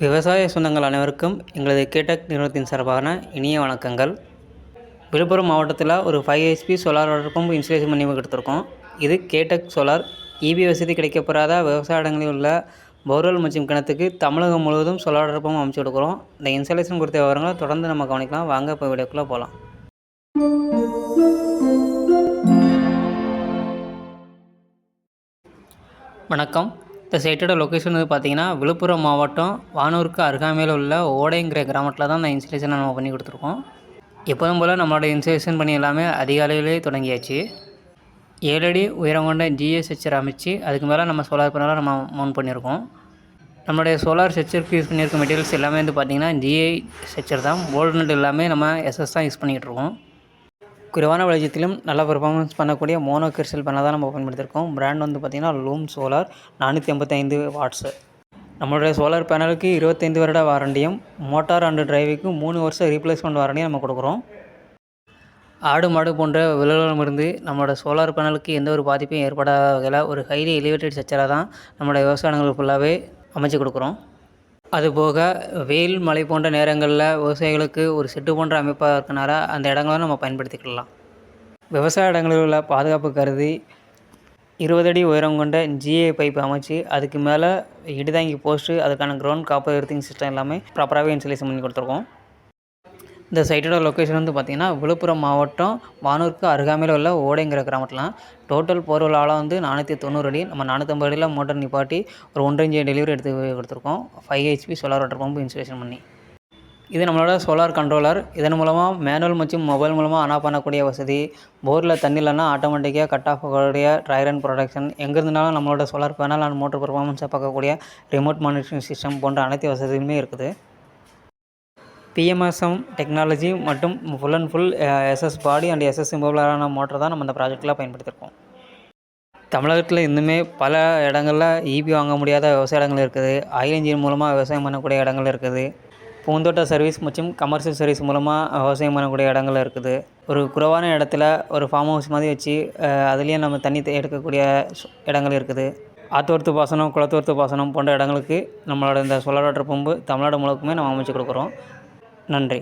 விவசாய சொந்தங்கள் அனைவருக்கும் எங்களது கேடெக் நிறுவனத்தின் சார்பான இனிய வணக்கங்கள். விழுப்புரம் மாவட்டத்தில் ஒரு five HP solar water pump installation பண்ணி கொடுத்துருக்கோம். இது கேடெக் சோலார் இபி வசதி கிடைக்கப்படாத விவசாய இடங்களில் உள்ள போர்வெல் மற்றும் கிணத்துக்கு தமிழகம் முழுவதும் சோலார் வாட்டர் பம்ப் அமைச்சு கொடுக்குறோம். இந்த இன்ஸ்டாலேஷன் கொடுத்த விவரங்களை தொடர்ந்து நம்ம கவனிக்கலாம். வாங்க இப்போ வீடியோக்குள்ளே போகலாம். வணக்கம். இந்த சைட்டோட லொக்கேஷன் வந்து பார்த்தீங்கன்னா விழுப்புரம் மாவட்டம் வானூருக்கு அருகாமையில் உள்ள ஓடைங்கிற கிராமத்தில் தான் இந்த இன்ஸ்டலேஷனை நம்ம பண்ணி கொடுத்துருக்கோம். எப்போதும் போல் நம்மளோட இன்ஸ்டலேஷன் பண்ணி எல்லாமே அதிகாலையிலே தொடங்கியாச்சு. ஏழு அடி உயரம் கொண்ட ஜிஎஸ் ஸ்ட்ரக்சர் அமைச்சு அதுக்கு மேலே நம்ம சோலார் பேனலாக நம்ம மவுண்ட் பண்ணியிருக்கோம் நம்மளுடைய சோலார் ஸ்ட்ரக்சருக்கு யூஸ் பண்ணியிருக்க மெட்டீரியல்ஸ் எல்லாமே வந்து பார்த்திங்கன்னா ஜிஐ ஸ்ட்ரக்சர் தான். போல்ட் நட் எல்லாமே நம்ம எஸ்எஸ் தான் யூஸ் பண்ணிகிட்டு இருக்கோம். குறைவான வெளிச்சத்திலும் நல்ல பெர்ஃபார்மன்ஸ் பண்ணக்கூடிய மோனோ கிறிஸ்டல் பேனல் தான் நம்ம பயன்படுத்திருக்கோம் பிராண்ட் வந்து பார்த்திங்கன்னா லூம் சோலார் நானூற்றி ஐம்பத்தைந்து வாட்ஸு நம்மளுடைய சோலார் பேனலுக்கு இருபத்தைந்து வருட வாரண்டியும் மோட்டார் அண்டு டிரைவுக்கு மூணு வருஷம் ரீப்ளேஸ்மெண்ட் வாரண்டியும் நம்ம கொடுக்குறோம். ஆடு மாடு போன்ற விலங்குகளிடமிருந்து நம்மளோட சோலார் பேனலுக்கு எந்த ஒரு பாதிப்பும் ஏற்படாத வகையில் ஒரு ஹைலி எலிவேட்டட் ஸ்ட்ரக்சராக தான் நம்மளோட விவசாயங்களுக்கு ஃபுல்லாகவே அமைச்சு கொடுக்குறோம். அதுபோக வெயில் மழை போன்ற நேரங்களில் விவசாயிகளுக்கு ஒரு செட்டு போன்ற அமைப்பாக இருக்கனால அந்த இடங்களை நம்ம பயன்படுத்திக்கலாம். விவசாய இடங்களில் உள்ள பாதுகாப்பு கருதி இருபது அடி உயரம் கொண்ட ஜிஏ பைப் அமைச்சு அதுக்கு மேலே இடிதாங்கி போஸ்ட்டு அதுக்கான கிரவுண்ட் காப்பர் எர்த்திங் சிஸ்டம் எல்லாமே ப்ராப்பராகவே இன்சுலேஷன் பண்ணி கொடுத்துருக்கோம். இந்த சைட்டோட லொக்கேஷன் வந்து பார்த்திங்கன்னா விழுப்புரம் மாவட்டம் வானூருக்கு அருகாமையில் உள்ள ஓடைங்கிற கிராமத்தில். டோட்டல் போர்வெல் ஆழம் வந்து நானூற்றி தொண்ணூறு அடி நம்ம நானூற்றம்பது அடியில் மோட்டர் நிப்பாட்டி ஒரு ஒன்றரை டெலிவரி எடுத்து கொடுத்துருக்கோம். Five HP solar water pump installation பண்ணி. இது நம்மளோட சோலார் கண்ட்ரோலர் இதன் மூலமாக மேனுவல் மற்றும் மொபைல் மூலமாக ஆன் பண்ணக்கூடிய வசதி. போரில் தண்ணி இல்லைன்னா ஆட்டோமேட்டிக்காக கட் ஆஃப் ஆகக்கூடிய ட்ரையர் அண்ட் ப்ரொடக்ஷன் எங்கே இருந்தாலும் நம்மளோட சோலார் பேனல் அண்ட் மோட்டர் பர்ஃபார்மன்ஸை பார்க்கக்கூடிய ரிமோட் மானிட்டரிங் சிஸ்டம் போன்ற அனைத்து வசதியுமே இருக்குது. பிஎம்எஸ்எம் டெக்னாலஜி மற்றும் full and full SS body and SS இம்பவலான motor தான் நம்ம இந்த ப்ராஜெக்டில் பயன்படுத்தியிருக்கோம் தமிழகத்தில் இன்னுமே பல இடங்களில் ஈபி வாங்க முடியாத விவசாய இடங்கள் இருக்குது. ஆயில் இன்ஜின் மூலமாக விவசாயம் பண்ணக்கூடிய இடங்கள் இருக்குது. பூந்தோட்ட சர்வீஸ் மற்றும் கமர்ஷியல் சர்வீஸ் மூலமாக விவசாயம் பண்ணக்கூடிய இடங்கள் இருக்குது. ஒரு குறைவான இடத்துல ஒரு ஃபார்ம் ஹவுஸ் மாதிரி வச்சு uh, அதுலேயும் நம்ம தண்ணி எடுக்கக்கூடிய இடங்கள் இருக்குது. ஆத்தோர்த்து பாசனம் குளத்தோர்த்து பாசனம் போன்ற இடங்களுக்கு நம்மளோட இந்த சோலார் வாட்டர் பம்பு தமிழ்நாடு முழுக்குமே நம்ம அமைச்சு கொடுக்குறோம். நன்றி.